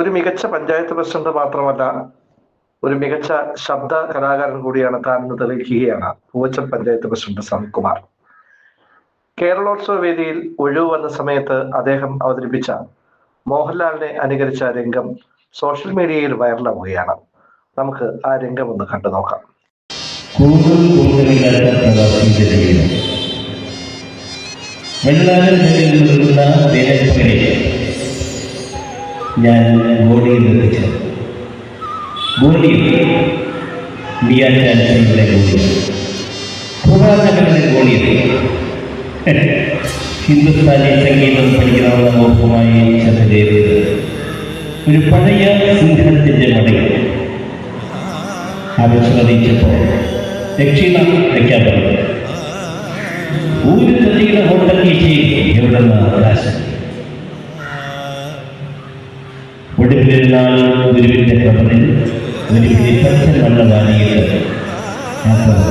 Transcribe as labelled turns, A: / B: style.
A: ഒരു മികച്ച പഞ്ചായത്ത് പ്രസിഡന്റ് മാത്രമല്ല ഒരു മികച്ച ശബ്ദ കലാകാരൻ കൂടിയാണ് താൻ എന്ന് തെളിയിക്കുകയാണ് പൂവച്ചൽ പഞ്ചായത്ത് പ്രസിഡന്റ് സനൽകുമാർ കേരളോത്സവ വേദിയിൽ ഒഴിവ് വന്ന സമയത്ത് അദ്ദേഹം അവതരിപ്പിച്ച മോഹൻലാലിനെ അനുകരിച്ച രംഗം സോഷ്യൽ മീഡിയയിൽ വൈറലാവുകയാണ്. നമുക്ക് ആ രംഗം ഒന്ന് കണ്ടു നോക്കാം.
B: കൂടുതൽ ഞാൻ ബോഡിയിൽ നിർമ്മിച്ചു ബോഡിയിൽ മിയാൻ ചാൻസിലെ ബോഡി ഹിന്ദുസ്ഥാനി സംഗീതം പഠിക്കണമെന്ന മോഹമായി ശ്രദ്ധ ഒരു പഴയ സിംഹത്തിന്റെ മടി ആവശ്യമറിയിച്ചപ്പോൾ ദക്ഷിണ വയ്ക്കാൻ പറഞ്ഞു. ഒരു കഥയുടെ ഹോട്ടൽ കീശയിൽ എവിടെ നിന്ന് ആകാശം ഒടുവിലിരുന്നാൾ ഗുരുവിന്റെ കബറിൽ ഒരു പിടിപ്പച്ച വെള്ള വാനിയിട്ട് ആ കബർ